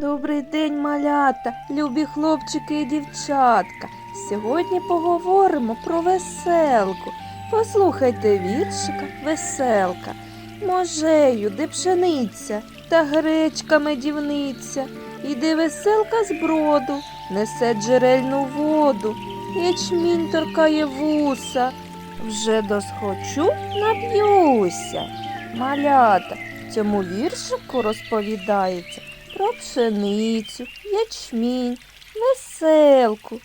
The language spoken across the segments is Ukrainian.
Добрий день, малята, любі хлопчики і дівчатка. Сьогодні поговоримо про веселку. Послухайте віршика веселка. Можею, де пшениця та гречка медівниця. Іде веселка з броду, несе джерельну воду, ячмінь торкає вуса. Вже досхочу нап'юся. Малята, цьому віршику розповідається про пшеницю, ячмінь, веселку.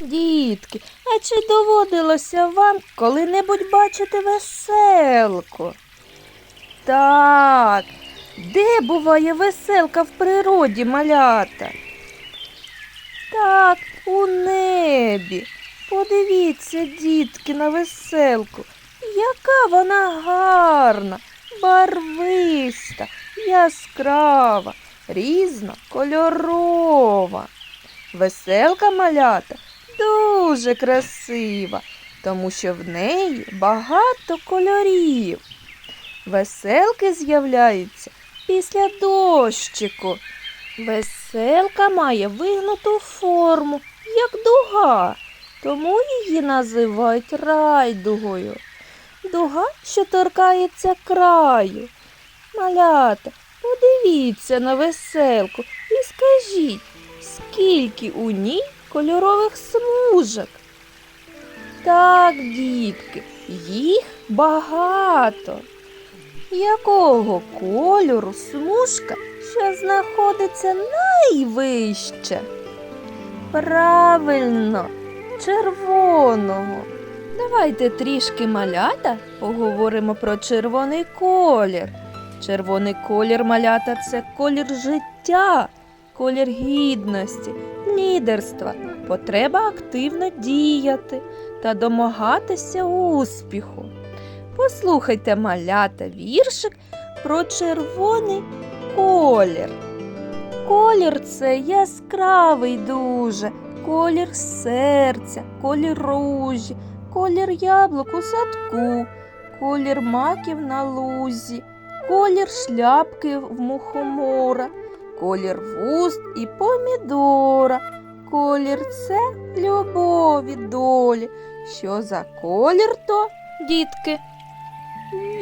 Дітки, а чи доводилося вам коли-небудь бачити веселку? Так, де буває веселка в природі, малята? Так, у небі. Подивіться, дітки, на веселку. Яка вона гарна, барвиста, яскрава, різнокольорова. Веселка малята дуже красива, тому що в неї багато кольорів. Веселки з'являються після дощику. Веселка має вигнуту форму, як дуга, тому її називають райдугою. Дуга, що торкається краю. Малята, подивіться на веселку і скажіть, скільки у ній кольорових смужок. Так, дітки, їх багато. Якого кольору смужка, що знаходиться найвище? Правильно, червоного. Давайте трішки малята поговоримо про червоний колір. Червоний колір малята це колір життя, колір гідності, лідерства, потреба активно діяти та домагатися успіху. Послухайте малята віршик про червоний колір. Колір це яскравий дуже, колір серця, колір ружі, колір яблук у садку, колір маків на лузі, колір шляпки в мухомора, колір вуст і помідора. Колір це любові долі. Що за колір то, дітки?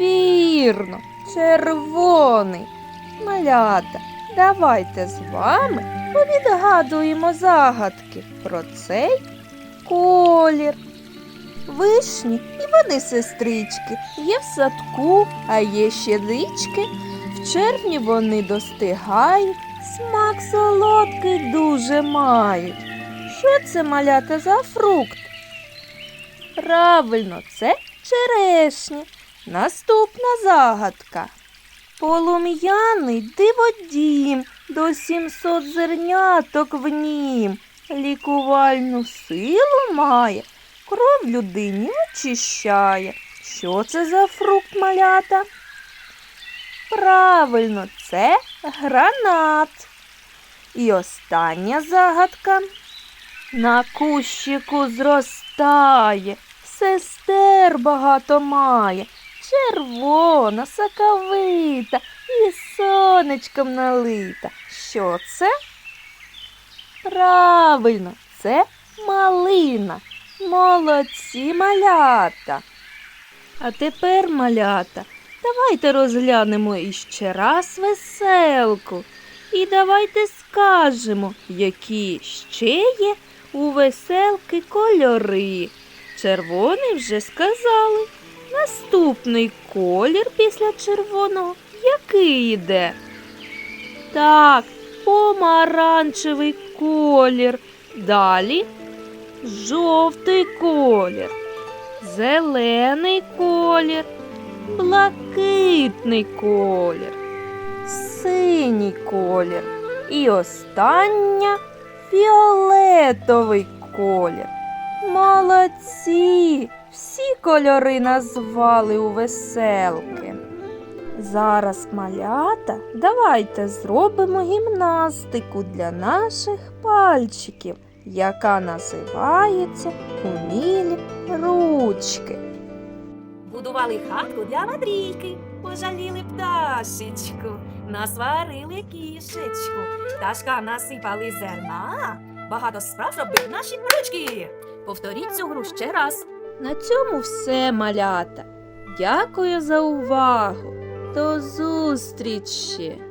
Вірно, червоний. Малята, давайте з вами повідгадуємо загадки про цей колір. Вишні і вони сестрички, є в садку, а є ще дички. В червні вони достигають, смак солодкий дуже мають. Що це малята за фрукт? Правильно, це черешня. Наступна загадка. Полум'яний диводім, до сімсот зерняток в нім. Лікувальну силу має, кров людині очищає. Що це за фрукт малята? Правильно, це гранат. І остання загадка. На кущику зростає, сестер багато має, червона, соковита і сонечком налита. Що це? Правильно, це малина. Молодці малята. А тепер, малята, давайте розглянемо іще раз веселку. І давайте скажемо, які ще є у веселки кольори. Червоний вже сказали. Наступний колір після червоного який йде? Так, помаранчевий колір. Далі жовтий колір, зелений колір, блакитний колір, синій колір. І остання фіолетовий колір. Молодці! Всі кольори назвали у веселки. Зараз малята, давайте зробимо гімнастику для наших пальчиків, яка називається умілі ручки. Будували хатку для Мадрійки, пожаліли пташечку. Насварили кішечку, пташкам насипали зерна. Багато справ робив наші ручки. Повторіть цю гру ще раз. На цьому все, малята. Дякую за увагу. До зустрічі!